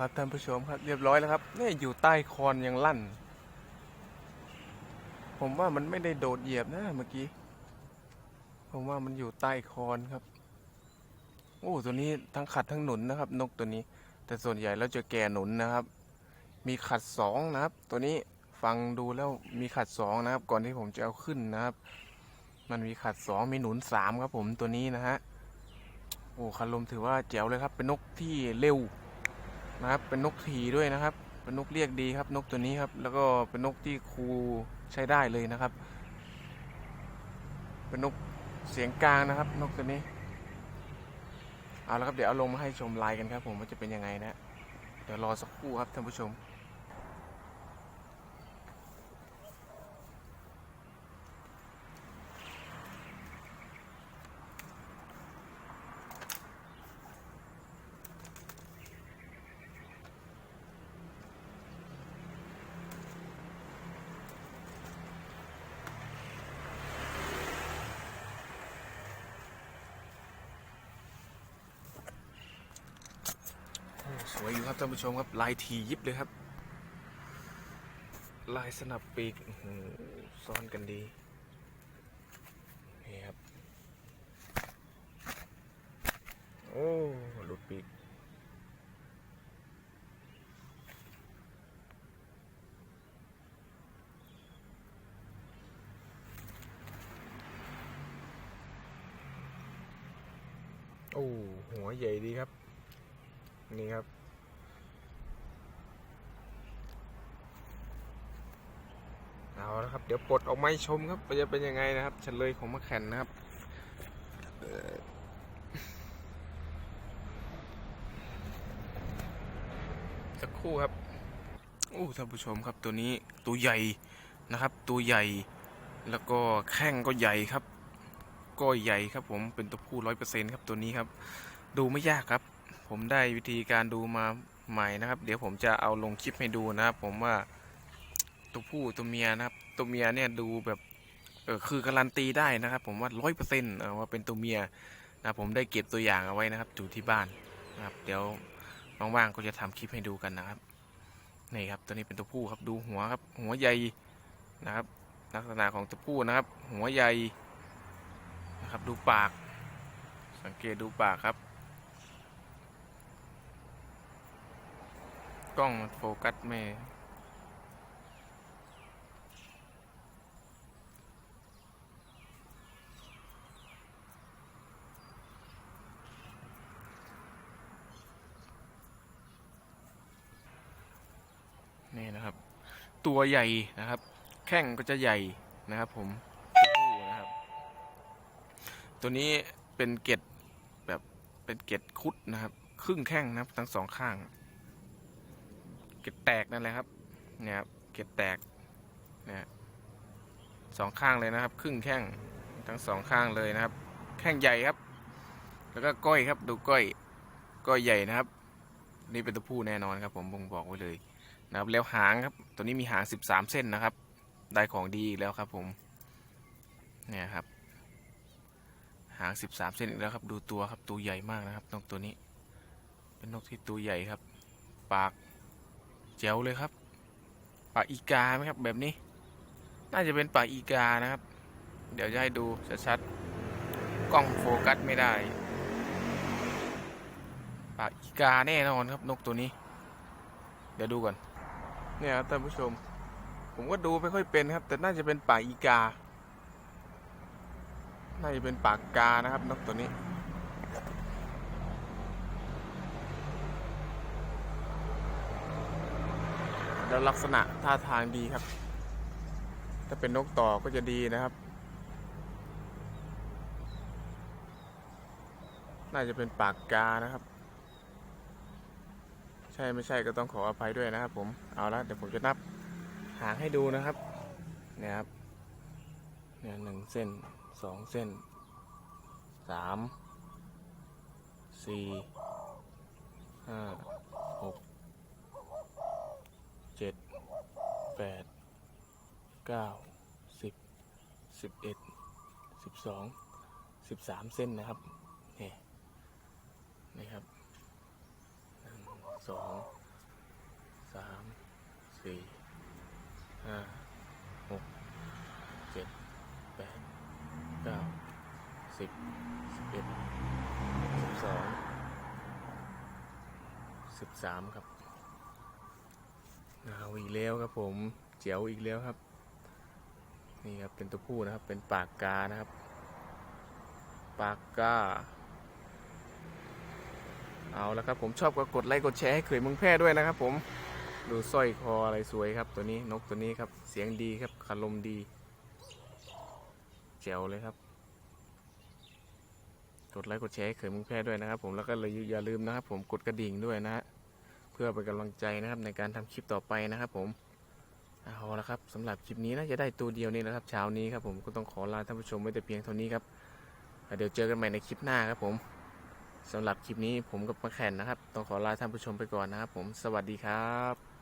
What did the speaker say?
ครับท่านผู้ชมครับเรียบร้อยแล้วครับนี่อยู่ใต้คอนยังลั่น ผมว่ามันไม่ได้โดดเหยียบนะเมื่อกี้ ผมว่ามันอยู่ใต้คอนครับโอ้ตัวนี้ทั้งขัดทั้งหนุนนะครับ นกตัวนี้ แต่ส่วนใหญ่แล้วจะแก่หนุนนะครับ มีขัดสองนะครับ ตัวนี้ฟังดูแล้วมีขัดสองนะครับ ก่อนที่ผมจะเอาขึ้นนะครับ มันมีขัดสองมีหนุนสามครับผมตัวนี้นะฮะโอ้คันลมถือว่าแจ๋วเลยครับ เป็นนกที่เร็ว นะครับเป็นนกถีด้วยนะครับ เป็นนกเรียกดีครับนกตัวนี้ครับ แล้วก็เป็นนกที่ครูใช้ได้เลยนะครับ เป็นนกเสียงกลางนะครับ นกตัวนี้เอาละครับเดี๋ยวเอาลงมาให้ชมลายกันครับ ผมว่าจะเป็นยังไงนะเดี๋ยวรอสักครู่ครับท่านผู้ชม สวยอยู่ครับท่านผู้ชมครับลายทียิบเลยครับ ลายสนับปีกซ้อนกันดีนี่ครับโอ้หลุดปีกโอ้หัวใหญ่ดีครับ นี่ครับ เอาละครับ เดี๋ยวปลดออกมาชมครับจะเป็นยังไงนะครับเฉลยของมะแขนนะครับสักครู่ครับโอ้ท่านผู้ชมครับตัวนี้ตัวใหญ่นะครับ ตัวใหญ่แล้วก็แข้งก็ใหญ่ครับ ก็ใหญ่ครับผมเป็นตัวผู้ร้อยเปอร์เซ็นต์ครับตัวนี้ครับ ดูไม่ยากครับ ผมได้วิธีการดูมาใหม่นะครับ เดี๋ยวผมจะเอาลงคลิปให้ดูนะครับ ผมว่าตัวผู้ตัวเมียนะครับ ตัวเมียเนี่ยดูแบบเออคือการันตีได้นะครับ ผมว่าร้อยเปอร์เซ็นต์ว่าเป็นตัวเมียนะผมได้เก็บตัวอย่างเอาไว้นะครับอยู่ที่บ้านนะครับ เดี๋ยวว่างๆก็จะทำคลิปให้ดูกันนะครับนี่ครับตัวนี้เป็นตัวผู้ครับดูหัวครับ หัวใหญ่นะครับ ลักษณะของตัวผู้นะครับ หัวใหญ่นะครับ ดูปาก สังเกตดูปากครับกล้องโฟกัสไม่นี่นะครับ ตัวใหญ่นะครับ แข้งก็จะใหญ่นะครับ ผมตัวผู้นะครับ ตัวนี้เป็นเกล็ดแบบเป็นเกล็ดคุดนะครับ ครึ่งแข้งนะครับ ทั้งสองข้าง เกล็ดแตกนั่นแหละครับเนี่ยครับเกล็ดแตกเนี่ยสองข้างเลยนะครับ ครึ่งแข้งทั้งสองข้างเลยนะครับ แข้งใหญ่ครับ แล้วก็ก้อยครับ ดูก้อยก้อยใหญ่นะครับ นี่เป็นตัวผู้แน่นอนครับ ผมบ่งบอกไว้เลย นะครับแล้วหางครับตัวนี้มีหาง 13 เส้นนะครับ ได้ของดีอีกแล้วครับผมเนี่ยครับ หาง 13 เส้นอีกแล้วครับ ดูตัวครับตัวใหญ่มากนะครับนกตัวนี้ เป็นนกที่ตัวใหญ่ครับ ปากแจ๋วเลยครับ ปากอีกาไหมครับ แบบนี้ น่าจะเป็นปากอีกานะครับ เดี๋ยวจะให้ดูชัดๆกล้องโฟกัสไม่ได้ปากอีกาแน่นอนครับนกตัวนี้ เดี๋ยวดูก่อน เนี่ยครับท่านผู้ชม ผมก็ดูไม่ค่อยเป็นครับ แต่น่าจะเป็นป่าอีกา น่าจะเป็นปากกานะครับนกตัวนี้ แล้วลักษณะท่าทางดีครับ ถ้าเป็นนกต่อก็จะดีนะครับ น่าจะเป็นปากกานะครับ ใช่ไม่ใช่ก็ต้องขออภัยด้วยนะครับ ผมเอาละเดี๋ยวผมจะนับหางให้ดูนะครับเนี่ยครับเนี่ยหนึ่งเส้นสองเส้นสามสี่ห้าหกเจ็ดแปดเก้าสิบสิบเอ็ดสิบสองสิบสามเส้นนะครับนี่นี่ครับ สองสามสี่ห้าหกเจ็ดแปดเก้าสิบสิบเอ็ดสิบสองสิบสามครับเอาอีกแล้วครับผมเจียวอีกแล้วครับ นี่ครับเป็นตัวผู้นะครับเป็นปากกานะครับ ปากกา เอาละครับผมชอบก็กดไลค์กดแชร์ให้เขยเมึงแพร่ด้วยนะครับผมดูสร้อยคออะไรสวยครับตัวนี้นกตัวนี้ครับเสียงดีครับคารมดีแจ๋วเลยครับ กดไลค์กดแชร์ให้เขยเมึงแพร่ด้วยนะครับ ผมแล้วก็เลยอย่าลืมนะครับ ผมกดกระดิ่งด้วยนะฮะเพื่อเป็นกำลังใจนะครับในการทำคลิปต่อไปนะครับ ผมเอาละครับสำหรับคลิปนี้น่าจะได้ตัวเดียวนี่นะครับเช้านี้ครับผมก็ต้องขอลาท่านผู้ชมไว้แต่เพียงเท่านี้ครับเดี๋ยวเจอกันใหม่ในคลิปหน้าครับผม สำหรับคลิปนี้ผมกับมาแข่นนะครับ ต้องขอลาท่านผู้ชมไปก่อนนะครับผม สวัสดีครับ